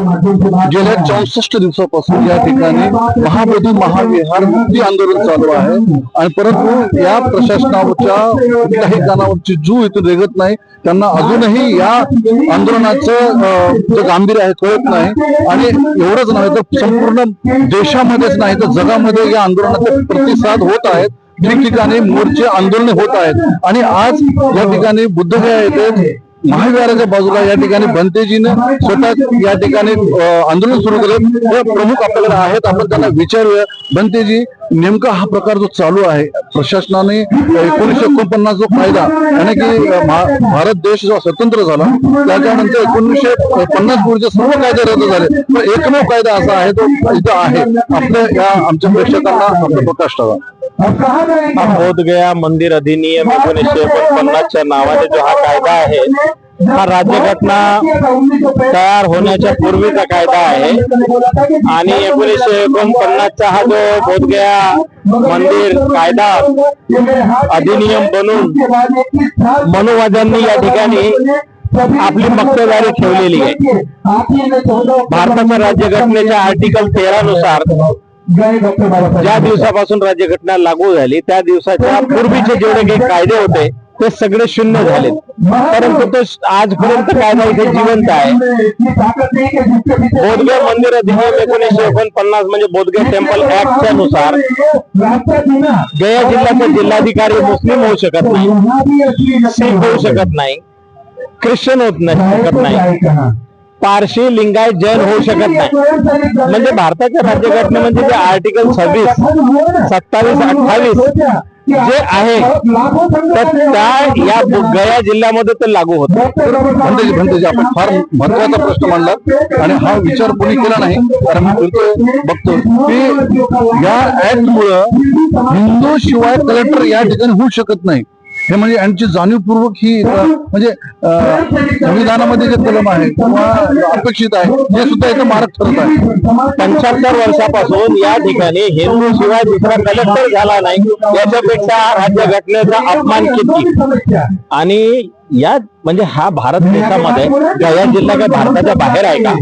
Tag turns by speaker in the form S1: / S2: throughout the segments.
S1: गेल्या चौसष्ट दिवसापासून या ठिकाणी महाबोधी महाविहार मुक्ती आंदोलन चालू आहे. आणि परंतु या प्रशासनाच्या कुठल्याही कानावरची जू इथून रेगत नाही. त्यांना अजूनही या आंदोलनाचं जे गांभीर्य आहे कळत नाही. आणि एवढंच नाही तर संपूर्ण देशामध्येच नाही तर जगामध्ये या आंदोलनाचे प्रतिसाद होत आहेत. ठिकठिकाणी मोर्चे आंदोलने होत आहेत. आणि आज या ठिकाणी बुद्धगया येथे महाविहाराच्या बाजूला या ठिकाणी भंतेजीनं स्वतः या ठिकाणी आंदोलन सुरू केले. हे प्रमुख आपल्याकडे आहेत. आपण त्यांना विचारूया. बनतेजी नेमका हा प्रकार जो चालू आहे प्रशासनाने एकोणीशे एकोणपन्नास जो कायदा आणि की भारत देश जो स्वतंत्र झाला त्याच्यानंतर एकोणीसशे पन्नास पूर्वीचे सर्व कायदे रद्द झाले. पण एकमेव कायदा असा आहे तो इथं आहे. आपल्या या आमच्या प्रेक्षकांना आपला प्रकाश टाका.
S2: बोधगया मंदिर अधिनियम एकोणीसशे एकोणपन्नासच्या नावाने जो हा कायदा आहे हा राज्यघटना तयार होण्याच्या पूर्वीचा कायदा आहे. आणि एकोणीसशे एकोणपन्नासचा हा जो बोधगया मंदिर कायदा अधिनियम बनून मनोवाद्यांनी या ठिकाणी आपली मक्तेदारी ठेवलेली आहे. भारताच्या राज्यघटनेच्या आर्टिकल तेरा नुसार ज्या दिवसापासून राज्यघटना लागू झाली त्या दिवसाच्या पूर्वीचे जेवढे काही कायदे होते ते सगळे शून्य झाले परंतु तो आजपर्यंत कायदा इथे जिवंत आहे. बोधगया मंदिर अधिनियम एकोणीसशे एकोणपन्नास म्हणजे बोधगया टेम्पल ऍक्टच्या नुसार गया जिल्ह्याचे जिल्हाधिकारी मुस्लिम होऊ शकत नाही. शीख होऊ शकत नाही. ख्रिश्चन होत नाही शकत नाही. पारशी लिंगायत जैन होऊ शकत नाही. म्हणजे भारताच्या राज्यघटनेमध्ये जे आर्टिकल सव्वीस सत्तावीस अठ्ठावीस जे आहे तर त्या या गया जिल्ह्यामध्ये ते लागू होत.
S1: भंतेजी भंतेजी आपण फार महत्त्वाचा प्रश्न मांडला आणि हा विचार कोणी केला नाही कारण मी फिरतोय बघतो की या ऍक्ट मुळे हिंदू शिवाय कलेक्टर या ठिकाणी होऊ शकत नाही. हे म्हणजे यांची जाणीवपूर्वक ही म्हणजे संविधानामध्ये जे कलम आहे किंवा अपेक्षित आहे हे सुद्धा इथं मारक ठरत आहे.
S2: पंच्याहत्तर वर्षापासून या ठिकाणी हिंदू शिवाय दुसरा कलेक्टर झाला नाही याच्यापेक्षा राज्यघटनेचा अपमान किती? आणि या म्हणजे हा भारत देशामध्ये गया जिल्हा काय भारताच्या बाहेर आहे का?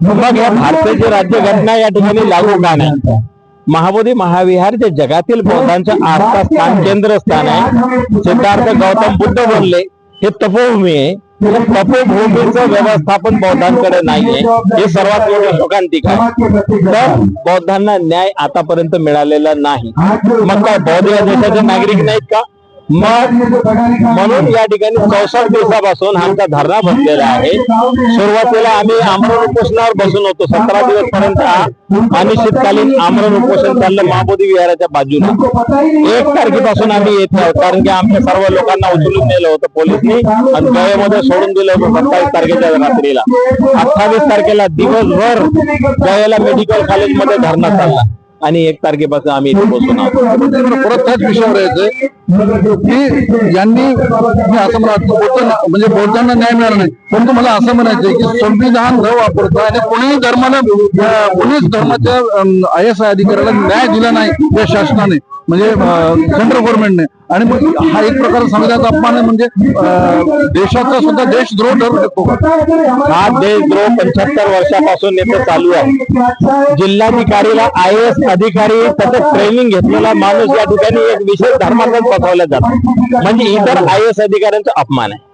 S2: मग या भारताची राज्यघटना या ठिकाणी लागू का नाही? महाबोधी महाविहार जे जगातील बौद्धांचं आस्था स्थान केंद्रस्थान आहे सिद्धार्थ गौतम बुद्ध बनले हे तपोभूमी आहे. तपोभूमीचं व्यवस्थापन बौद्धांकडे नाहीये. हे सर्वात मोठी शोकांतिक आहे तर बौद्धांना न्याय आतापर्यंत मिळालेला नाही. मग काय बौद्ध या देशाचे नागरिक नाहीत का? म्हणून या ठिकाणी चौसष्ट दिवसापासून आमचा धरणा बसलेला आहे. सुरुवातीला आम्ही आमरण उपोषणावर बसून होतो. सतरा दिवस पर्यंत आम्ही शीतकालीन आमरण उपोषण चाललं महाबोधी विहाराच्या बाजूला एक तारखेपासून आम्ही येत आहोत. कारण की आमच्या सर्व लोकांना उचलून नेलं होतं पोलिसनी आणि गयामध्ये सोडून दिलं होतं सत्तावीस तारखेच्या रात्रीला. अठ्ठावीस तारखेला दिवसभर गयाला मेडिकल कॉलेजमध्ये धरणा चालला. आणि एक तारखेपासून आम्ही इथे बसून
S1: परत त्याच विषयावर यायचंय. की यांनी मी असं मला म्हणजे बौद्धांना न्याय मिळाला नाही. परंतु मला असं म्हणायचंय की संविधान न वापरता आणि कोणीही धर्माला कोणीच धर्माच्या आय एस आय अधिकाऱ्याला न्याय दिला नाही या शासनाने. म्हणजे सेंट्रल गव्हर्नमेंटने आणि मग हा एक प्रकार समाजाचा अपमान आहे म्हणजे देशाचा सुद्धा देशद्रोह ठरू शकतो
S2: हा देशद्रोह पंच्याहत्तर वर्षापासून येथे चालू आहे. जिल्हाधिकारीला आय एस अधिकारी त्याचं ट्रेनिंग घेतलेला माणूस या ठिकाणी एक विशेष धर्मातच बसवला जातो. म्हणजे इतर आय एस अधिकाऱ्यांचा अपमान आहे.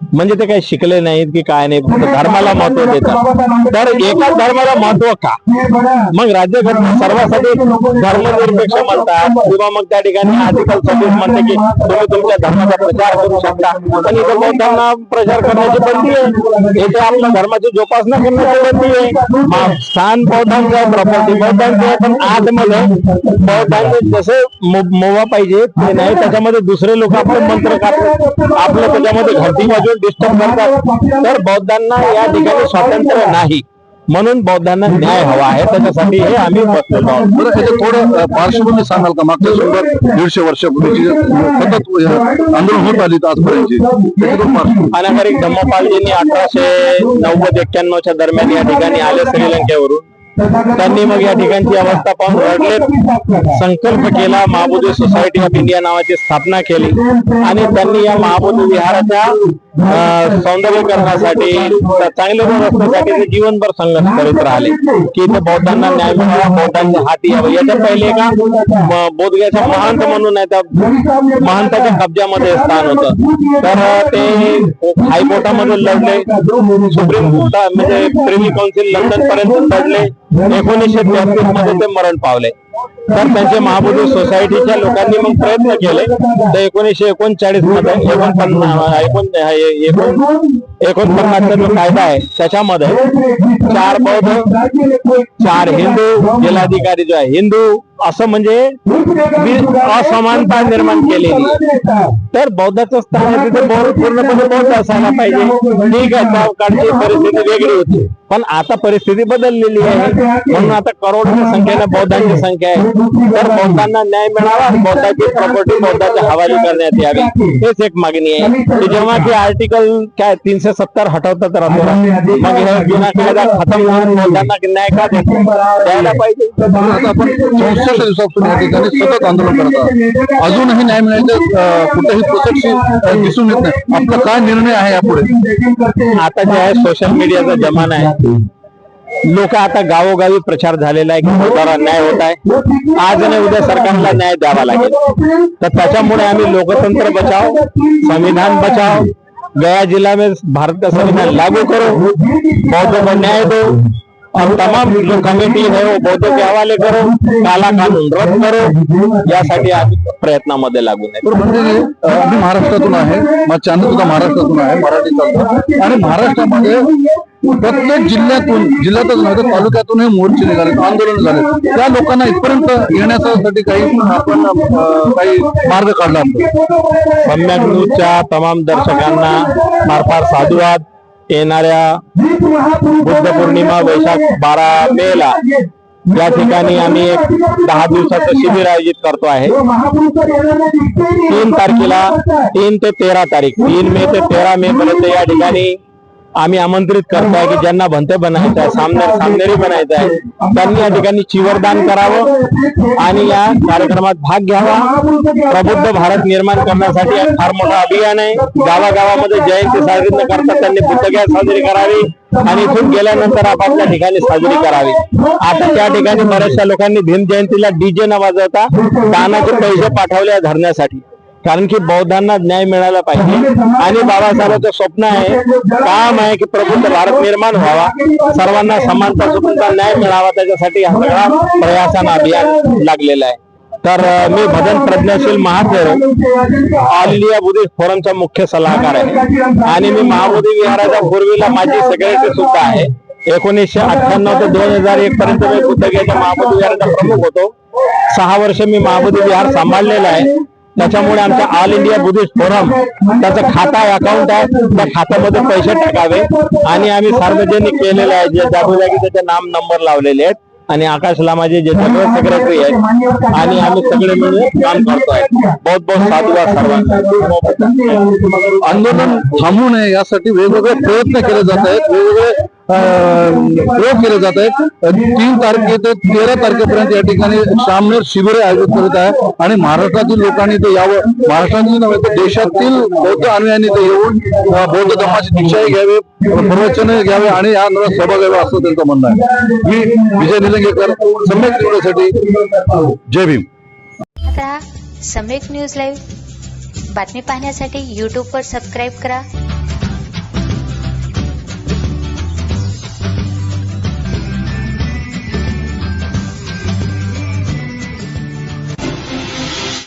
S2: म्हणजे ते काही शिकले नाहीत की काय नाही फक्त धर्माला महत्त्व देतात. तर एकाच धर्माला महत्त्व का? मग राज्यघटना सर्वांसाठी धर्मनिरपेक्ष म्हणतात किंवा मग त्या ठिकाणी आर्टिकल सव्वीस म्हणते की तुम्ही तुमच्या धर्माचा प्रचार करू शकता. पण इथं बौद्धांना प्रचार करण्याची बंदी आहे. इथे आपल्या धर्माची जोपासना करण्याची बंदी आहे. स्थान बौद्धांचं आहे प्रॉपर्टी बौद्धांचं आहे पण आतमध्ये बौद्धांनी जसे मोवा पाहिजे ते नाही त्याच्यामध्ये दुसरे लोक आपले मंत्र काढतात आपलं त्याच्यामध्ये घरटी वाजवून डिस्टर्ब करतात तर बौद्धांना या ठिकाणी स्वातंत्र्य नाही. म्हणून बौद्धांना न्याय हवा आहे त्याच्यासाठी हे आम्ही बसलेलो आहोत.
S1: थोडं पार्श्वभूमी सांगाल का? मागच्या शंभर दीडशे वर्षापूर्वीची जी सतत अं, आंदोलन होत आली
S2: अनागरिक धम्मपालजींनी अठराशे नव्वद एक्क्याण्णवच्या दरम्यान या ठिकाणी आले श्रीलंकेवरून. त्यांनी मग या ठिकाणची अवस्था पाहून रडले संकल्प केला महाबोधी सोसायटी ऑफ इंडिया नावाची स्थापना केली. आणि त्यांनी या महाबोधी विहाराच्या सौंदर्यीकरणासाठी चांगलं व्यवस्थेसाठी ते जीवनभर संघर्ष करीत राहिले. की इथे बौद्धांना न्याय मिळावा बौद्धांच्या हाती यावं. याच्या पहिले का बोधग्याचा महंत म्हणून आहे त्या महंताच्या कब्जामध्ये स्थान होतं. तर ते हायकोर्टामध्ये लढले. सुप्रीम कोर्टा म्हणजे प्रिव्ही काउन्सिल लंडन पर्यंत लढले. एकोणीसशे तेहतीसमध्ये ते मरण पावले. तर त्यांचे महाबोधी सोसायटीच्या लोकांनी मग प्रयत्न केले. तर एकोणीसशे एकोणचाळीसमध्ये एकोणपन्नास एकोण एकोण एकोणपन्नासचा जो कायदा आहे. त्याच्यामध्ये चार बौद्ध चार हिंदू जिल्हाधिकारी जो आहे हिंदू असं म्हणजे असमानता निर्माण केलेली तर बौद्धाचं स्थान तिथे पूर्णपणे बौद्ध असायला पाहिजे. ठीक आहे काळची परिस्थिती वेगळी होती. पण आता परिस्थिती बदललेली आहे. म्हणून आता करोडच्या संख्येने बौद्धांची संख्या आहे. तर बौद्धांना न्याय मिळावा बौद्धाची प्रॉपर्टी बौद्धाच्या हवाली करण्यात यावी. हेच एक मागणी आहे. जेव्हा की आर्टिकल काय तीनशे सत्तर हटवतात राहतो मग जुना कायदा खतम होऊन बौद्धांना न्याय का देतो? द्यायला पाहिजे.
S1: आता आपण चौसष्ट दिवसापासून या ठिकाणी सतत आंदोलन करत अजूनही न्याय मिळायचं कुठेही प्रोसेसची दिसून येत नाही. आपला काय निर्णय आहे यापुढे?
S2: आता जे आहे सोशल मीडियाचा जमाना आहे. लोक आता गावोगावी प्रचार झालेला आहे की बौद्धाला न्याय होत आहे. आज आणि उद्या सरकारला न्याय द्यावा लागेल. तर त्याच्यामुळे आम्ही लोकतंत्र बचाव संविधान बचाव गया जिला में भारत का संविधान लागू करो। बौद्धों को न्याय दो। और तमाम जो कमेटी है वो बौद्धों के हवाले करो काला कानून रद्द करो यासाठी आम्ही प्रयत्नामध्ये लागून आहे
S1: मी महाराष्ट्रातून आहे चॅनल सुद्धा महाराष्ट्रातून आहे मराठी चालतं. आणि महाराष्ट्रामध्ये प्रत्येक जिल्ह्यातून जिल्ह्यातच नाही तर तालुक्यातूनही मोर्चे निघाले आंदोलन झाले. त्या लोकांना इथपर्यंत येण्यासाठी काही आपण काही मार्ग काढला
S2: न्यूजच्या तमाम दर्शकांना फार फार साधुवाद. येणाऱ्या बुद्ध पौर्णिमा वैशाख बारा मे ला या ठिकाणी आम्ही एक दहा दिवसाचं शिबिर आयोजित करतो आहे. तीन तारखेला तीन ते तेरा तारीख तीन मे ते तेरा मे पर्यंत या ठिकाणी आम्ही आमंत्रित करतोय की ज्यांना भंते बनायचं आहे सामने सामनेरी बनायचं आहे त्यांनी या ठिकाणी चिवरदान करावं आणि या कार्यक्रमात भाग घ्यावा. प्रबुद्ध भारत निर्माण करण्यासाठी फार मोठं अभियान आहे. गावागावामध्ये जयंती साजरी न करता त्यांनी पुस्तके साजरी करावी आणि इथून गेल्यानंतर आपापल्या ठिकाणी साजरी करावी. आता त्या ठिकाणी बऱ्याचशा लोकांनी भीम जयंतीला डीजे न वाजवता दानाचे पैसे पाठवले या धरण्यासाठी. कारण की बौद्धांना न्याय मिळाला पाहिजे. आणि बाबासाहेबांचं स्वप्न आहे काम आहे की प्रबुद्ध भारत निर्माण व्हावा. सर्वांना समानता सुखंता न्याय मिळावा. त्याच्यासाठी हा सगळा प्रयासानं अभियान लागलेला आहे. तर मी Bhajan Pragyasheel Mahadev all India Buddhist फोरमचा मुख्य सल्लागार आहे. आणि मी महाबोधी विहाराच्या पूर्वीला माझी सेक्रेटरी सुद्धा आहे. एकोणीसशे अठ्ठ्याण्णव ते दोन हजार एक पर्यंत मी बुद्धगयाच्या महाबोधी विहाराचा प्रमुख होतो. सहा वर्ष मी महाबोधी विहार सांभाळलेला आहे. त्याच्यामुळे आमच्या ऑल इंडिया बुद्धिस्ट फोरम त्याचं खाता आहे अकाउंट आहे. त्या खात्यामध्ये पैसे टाकावे. आणि आम्ही सार्वजनिक केलेले आहे. जे जागोजागी त्याचे नाम नंबर लावलेले आहेत. आणि आकाश लामाजी जे सगळे सेक्रेटरी आहेत. आणि आम्ही सगळे मिळून काम करतोय. बहुत बहुत साधुवाद सर्वांना.
S1: आंदोलन थांबू नये यासाठी वेगवेगळे प्रयत्न केले जात आहेत. वेगवेगळे प्रयोग केले जात आहेत तीन तारखे ते तेरा तारखेपर्यंत या ठिकाणी सामने शिबिर आयोजित करत आहे. आणि महाराष्ट्रातील लोकांनी ते यावं. महाराष्ट्रातील नव्हे तर देशातील बौद्ध अनुयायांनी ते येऊन बौद्ध धर्माची दीक्षाही घ्यावी प्रवचन घ्यावे आणि या आंदोलनात सहभाग घ्यावा असं त्यांचं म्हणणं आहे. मी विजय निलंगेकर सम्यक न्यूजसाठी जय भीम.
S3: सम्यक न्यूज लाईव्ह बातमी पाहण्यासाठी यूट्यूबवर सबस्क्राईब करा.